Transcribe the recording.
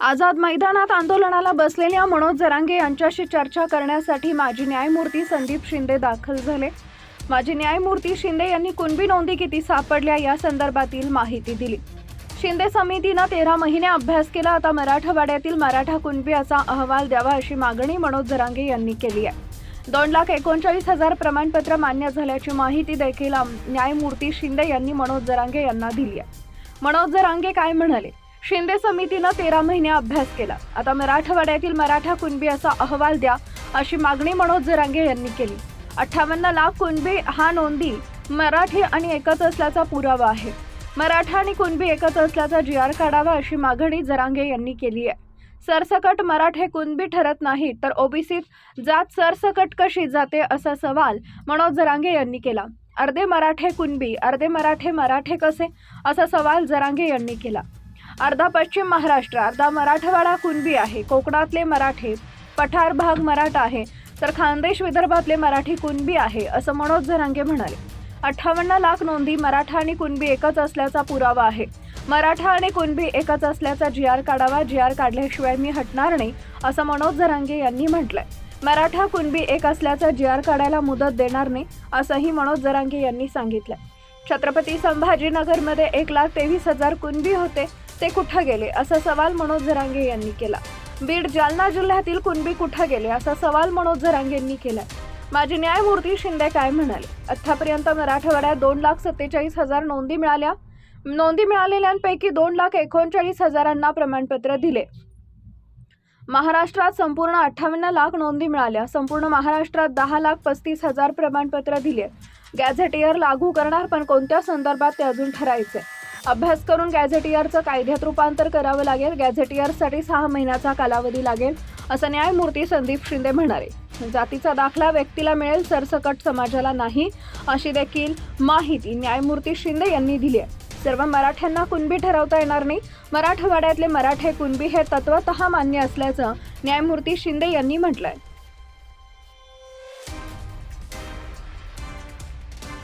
आझाद मैदानात आंदोलनाला बसलेल्या मनोज जरांगे यांच्याशी चर्चा करण्यासाठी माजी न्यायमूर्ती संदीप शिंदे दाखल झाले. माजी न्यायमूर्ती शिंदे यांनी कुणबी नोंदी किती सापडल्या या संदर्भातील माहिती दिली. शिंदे समितीनं तेरा महिने अभ्यास केला आता मराठवाड्यातील मराठा कुणबीचा अहवाल द्यावा अशी मागणी मनोज जरांगे यांनी केली आहे. दोन लाख एकोणचाळीस हजार प्रमाणपत्र मान्य झाल्याची माहिती देखील आम- न्यायमूर्ती शिंदे यांनी मनोज जरांगे यांना दिली आहे. मनोज जरांगे काय म्हणाले? शिंदे समितीनं तेरा महिने अभ्यास केला. आता मराठवाड्यातील मराठा कुणबी असा अहवाल द्या अशी मागणी मनोज जरांगे यांनी केली. अठ्ठावन्न लाख कुणबी हा नोंदी मराठी आणि एकच असल्याचा पुरावा आहे. मराठा आणि कुणबी एकच असल्याचा जी आर काढावा अशी मागणी जरांगे यांनी केली आहे. सरसकट मराठे कुणबी ठरत नाही तर ओबीसीत जात सरसकट कशी जाते असा सवाल मनोज जरांगे यांनी केला. अर्धे मराठे कुणबी अर्धे मराठे मराठे कसे? असा सवाल जरांगे यांनी केला. अर्धा पश्चिम महाराष्ट्र अर्धा मराठवाडा कुणबी आहे? कोकणातले मराठे पठार भाग मराठा आहे तर खानदेश विदर्भातले मराठी कुणबी आहे असं मनोज जरांगे म्हणाले. अठ्ठावन्न लाख नोंदी मराठा आणि कुणबी एकच असल्याचा पुरावा आहे. मराठा आणि कुणबी एकच असल्याचा जी आर काढावा जी आर काढल्याशिवाय मी हटणार नाही असं मनोज जरांगे यांनी म्हटलंय. मराठा कुणबी एक असल्याचा जी आर काढायला मुदत देणार नाही असंही मनोज जरांगे यांनी सांगितलं छत्रपती संभाजीनगरमध्ये एक लाख तेवीस हजार कुणबी होते ते कुठं गेले? असा सवाल मनोज जरांगे यांनी केला. बीड जालना जिल्ह्यातील कुणबी कुठं गेले? असा सवाल मनोज जरांगे यांनी केला. माजी न्यायमूर्ती शिंदे काय म्हणाले? आतापर्यंत मराठवाड्यात दोन लाख सत्तेचाळीस हजार नोंदी मिळाल्या. नोंदी मिळालेल्यांपैकी दोन लाख एकोणचाळीस हजारांना प्रमाणपत्र दिले. महाराष्ट्रात संपूर्ण अठ्ठावन्न लाख नोंदी मिळाल्या. संपूर्ण महाराष्ट्रात दहा लाख पस्तीस हजार प्रमाणपत्र दिले. गॅझेटियर लागू करणार पण कोणत्या संदर्भात ते अजून ठरायचे? अभ्यास करून गॅझेटियरचं कायद्यात रूपांतर करावं लागेल. गॅझेटियरसाठी सहा महिन्याचा कालावधी लागेल असं न्यायमूर्ती संदीप शिंदे म्हणाले. जातीचा दाखला व्यक्तीला मिळेल सरसकट समाजाला नाही अशी देखील माहिती न्यायमूर्ती शिंदे यांनी दिली आहे. सर्व मराठ्यांना कुणबी ठरवता येणार नाही. मराठवाड्यातले मराठे कुणबी हे तत्वत मान्य असल्याचं न्यायमूर्ती शिंदे यांनी म्हटलं आहे